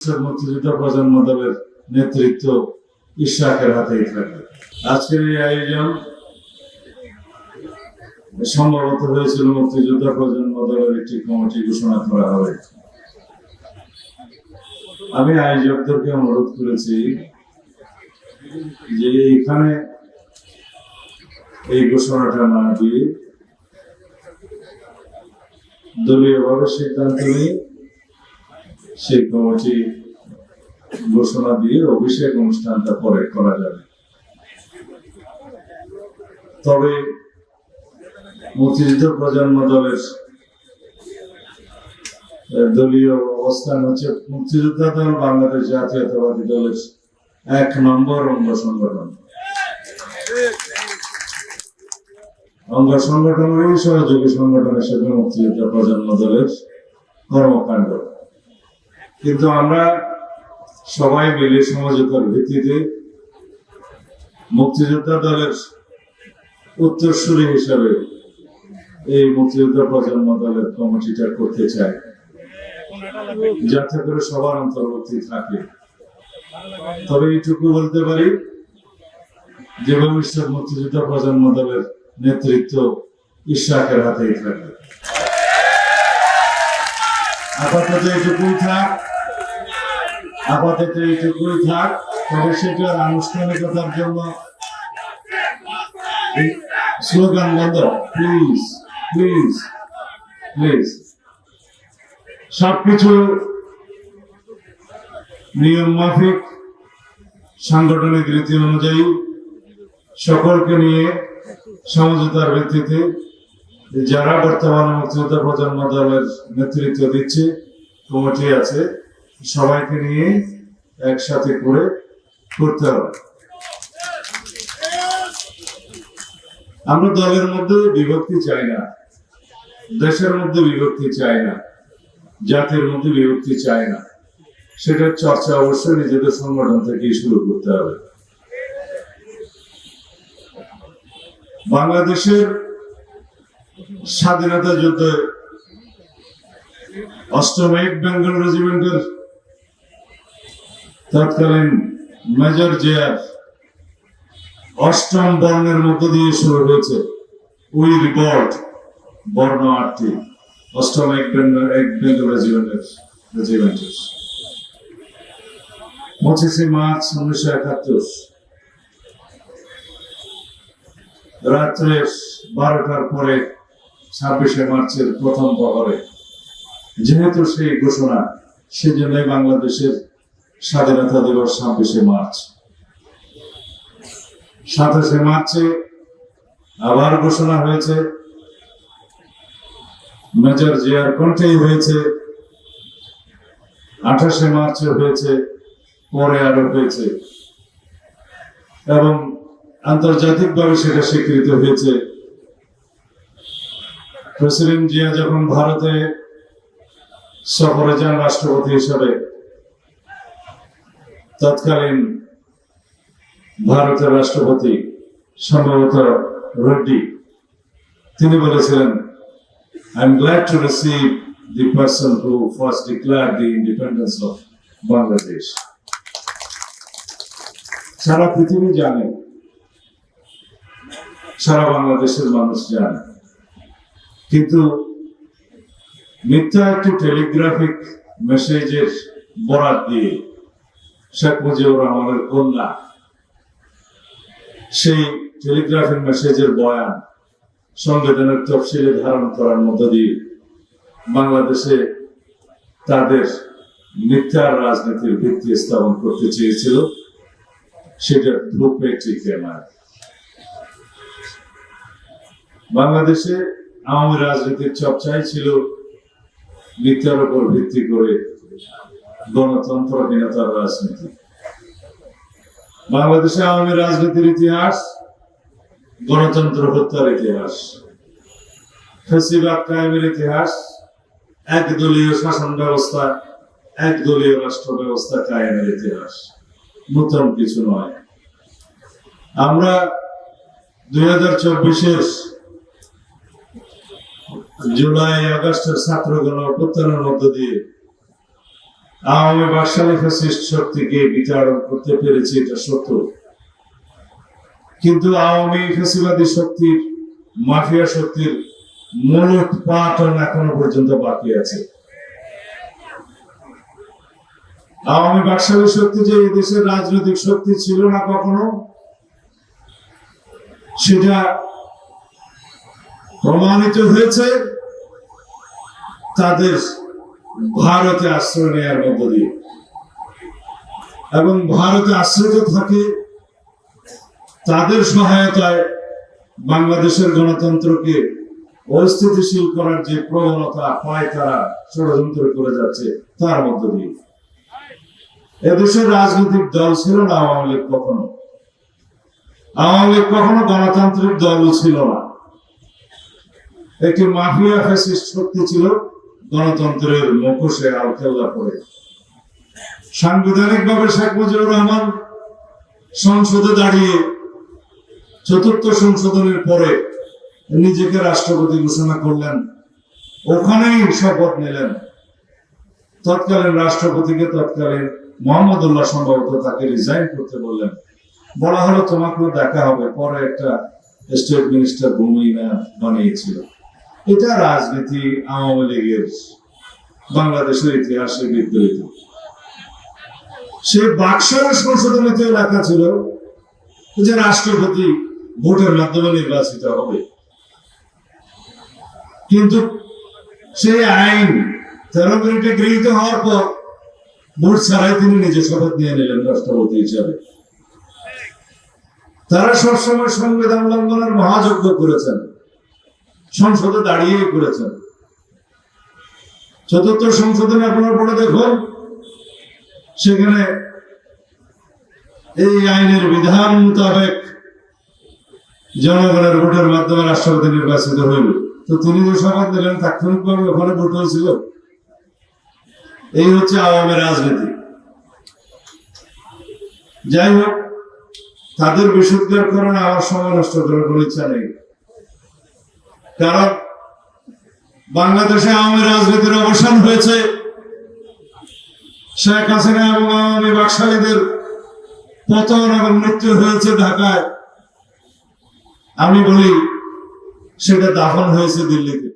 প্রজন্ম দলের নেতৃত্ব ইশাকের হাতেই থাকবে। আজকের এই আয়োজন সম্ভবত হয়েছিল প্রজন্ম দলের একটি কমিটি ঘোষণা করা হবে। আমি আয়োজকদেরকে অনুরোধ করেছি যে এখানে এই ঘোষণাটা না দিয়ে দলীয়ভাবে সিদ্ধান্ত নিয়ে সেই কমিটি ঘোষণা দিয়ে অভিষেক অনুষ্ঠানটা পরে করা যাবে। তবে মুক্তিযুদ্ধ প্রজন্ম দলের দলীয় অবস্থান হচ্ছে মুক্তিযোদ্ধা দল বাংলাদেশ জাতীয়তাবাদী দলের এক নম্বর অঙ্গ সংগঠন। অঙ্গ সংগঠনের সহযোগী সংগঠন হিসেবে মুক্তিযুদ্ধ প্রজন্ম দলের কর্মকাণ্ড। কিন্তু আমরা সবাই মিলে সমঝোতার ভিত্তিতে মুক্তিযোদ্ধা দলের উত্তরসূরি হিসাবে এই মুক্তিযোদ্ধা প্রজন্ম দলের কমিটিটা করতে চাই। যাতে করে সবার অন্তর্ভুক্তি থাকে। তবে এইটুকু বলতে পারি যে ভবিষ্যৎ মুক্তিযোদ্ধা প্রজন্ম দলের নেতৃত্ব ইশাকের হাতেই থাকবে। আপাতত এইটুকুই থাক। আপাতত এইটুকুই থাক। তবে সেটার আনুষ্ঠানিকতার জন্য স্লোগান বন্ধ। Please please please. সবকিছু নিয়ম মাফিক, সাংগঠনিক রীতি অনুযায়ী সকলকে নিয়ে সমঝোতার ভিত্তিতে যারা বর্তমানে মুক্তিযোদ্ধা প্রজন্ম দলের নেতৃত্ব দিচ্ছে, কমিটি আছে, সবাইকে নিয়ে একসাথে করে করতে হবে। আমরা দলের মধ্যে বিভক্তি চাই না, দেশের মধ্যে বিভক্তি চাই না, জাতির মধ্যে বিভক্তি চাই না। সেটার চর্চা অবশ্যই নিজেদের সংগঠন থেকেই শুরু করতে হবে। বাংলাদেশের স্বাধীনতা যুদ্ধে অষ্টম এক বেঙ্গল রেজিমেন্টের তৎকালীন মেজর জিয়ার অষ্টম বর্ণের মধ্য দিয়ে শুরু হয়েছে উই রিপোর্ট, বর্ণ আটটি অষ্টম এক বেঙ্গল এক বেঙ্গল রেজিমেন্টের রেজিমেন্টের। পঁচিশে মার্চ উনিশশো একাত্তর। রাত্রে বারোটার পরে ছাব্বিশে মার্চের প্রথম প্রহরে যেহেতু সেই ঘোষণা সেজন্য বাংলাদেশের স্বাধীনতা দিবস ছাব্বিশে মার্চ। সাতাশে মার্চে আবার ঘোষণা হয়েছে। মেজর জিয়ার কণ্ঠেই হয়েছে। আঠাশে মার্চে হয়েছে, পরে আরও হয়েছে। এবং আন্তর্জাতিকভাবে সেটা স্বীকৃত হয়েছে প্রেসিডেন্ট জিয়া যখন ভারতে সফরে যান রাষ্ট্রপতি হিসাবে, তৎকালীন ভারতের রাষ্ট্রপতি সম্ভবত রেড্ডি, তিনি বলেছিলেন I am glad to receive the person who first declare the independence of Bangladesh সারা পৃথিবী জানে, সারা বাংলাদেশের মানুষ জানে। কিন্তু মিথ্যা একটি টেলিগ্রাফিক মেসেজের বরাত দিয়ে শেখ মুজিবুর রহমানের কন্যা সেই টেলিগ্রাফিক মেসেজের বয়ান সংবিধানের তফসিলে ধারণ করার মধ্য দিয়ে বাংলাদেশে তাদের মিথ্যার রাজনীতির ভিত্তি স্থাপন করতে চেয়েছিল, সেটা রূপরেখটি কেনার বাংলাদেশে আওয়ামী রাজনীতির চর্চাই ছিল মিথ্যার উপর ভিত্তি করে গণতন্ত্রহীনতার রাজনীতি। বাংলাদেশে আওয়ামী রাজনীতির ইতিহাস, গণতন্ত্র হত্যার ইতিহাস। ফেসিবাদ কায়েমের ইতিহাস, একদলীয় শাসন ব্যবস্থা, একদলীয় রাষ্ট্র ব্যবস্থা কায়েমের ইতিহাস। নতুন কিছু নয়। আমরা দুই হাজার চব্বিশের জুলাই, আগস্টের ছাত্র গণ মধ্য দিয়ে আওয়ামী বাকশালী ফ্যাসিস্ট শক্তিকে বিতাড়ন করতে পেরেছে, এটা সত্য। কিন্তু আওয়ামী ফ্যাসিবাদী শক্তির, মাফিয়া শক্তির মূলত পাটন এখনও পর্যন্ত বাকি আছে। আওয়ামী বাকশালী শক্তি যে দেশের রাজনৈতিক শক্তি ছিল না কখনো, সেটা প্রমাণিত হয়েছে তাদের ভারতে আশ্রয় নেওয়ার মধ্য দিয়ে। এবং ভারতে আশ্রিত থাকে তাদের সহায়তায় বাংলাদেশের গণতন্ত্রকে অস্থিতিশীল করার যে প্রবণতা পায় তারা ষড়যন্ত্র করে যাচ্ছে তার মধ্য দিয়ে। এদেশের রাজনৈতিক দল ছিল না আওয়ামী লীগ কখনো। আওয়ামী লীগ কখনো গণতান্ত্রিক দল ছিল না। একটি মাফিয়া ফ্যাসিস্ট শক্তি ছিল গণতন্ত্রের মুখোশে আলকেল্লা পড়ে সাংবিধানিক ভাবে শেখ মুজিবুর রহমান সংসদে দাঁড়িয়ে চতুর্থ সংশোধনের পরে নিজেকে রাষ্ট্রপতি ঘোষণা করলেন। ওখানেই শপথ নিলেন। তৎকালীন রাষ্ট্রপতিকে তৎকালীন মোহাম্মদুল্লাহ সম্ভবত তাকে রিজাইন করতে বললেন। বলা হলো, তোমাকেও দেখা হবে। পরে একটা স্টেট মিনিস্টার ভূমিকা বানিয়েছিল। এটা রাজনীতি আওয়ামী লীগের বাংলাদেশের ইতিহাসে বিদ্রোহিত সে বাক্সরের সংশোধনীতে লেখা ছিল যে রাষ্ট্রপতি ভোটের মাধ্যমে নির্বাচিত হবে। কিন্তু সেই আইন তেরো মিনিটে গৃহীত হওয়ার পর ভোট ছাড়াই তিনি নিজে শপথ নিয়ে নিলেন রাষ্ট্রপতি হিসাবে। তারা সবসময় সংবিধান লঙ্ঘনের মহাযজ্ঞ করেছেন। সংসদে দাঁড়িয়ে করেছেন। চতুর্থ সংশোধনী আপনারা পড়ে দেখুন। সেখানে এই আইনের বিধান মোতাবেক জনগণের ভোটের মাধ্যমে রাষ্ট্রপতি নির্বাচিত হইল। তো তিনি যে শপথ নিলেন তাৎক্ষণিকভাবে ওখানে ভোট হয়েছিল। এই হচ্ছে আওয়ামী রাজনীতি। যাই হোক, তাদের বিশুদ্ধের কারণে আমার সময় নষ্ট করার কোনো ইচ্ছা নেই। কারণ বাংলাদেশে আওয়ামী রাজনীতির অবসান হয়েছে, শেখ হাসিনা এবং আওয়ামী বাকশালীদের পতন এবং মৃত্যু হয়েছে ঢাকায়। আমি বলি, সেটা দাফন হয়েছে দিল্লিতে।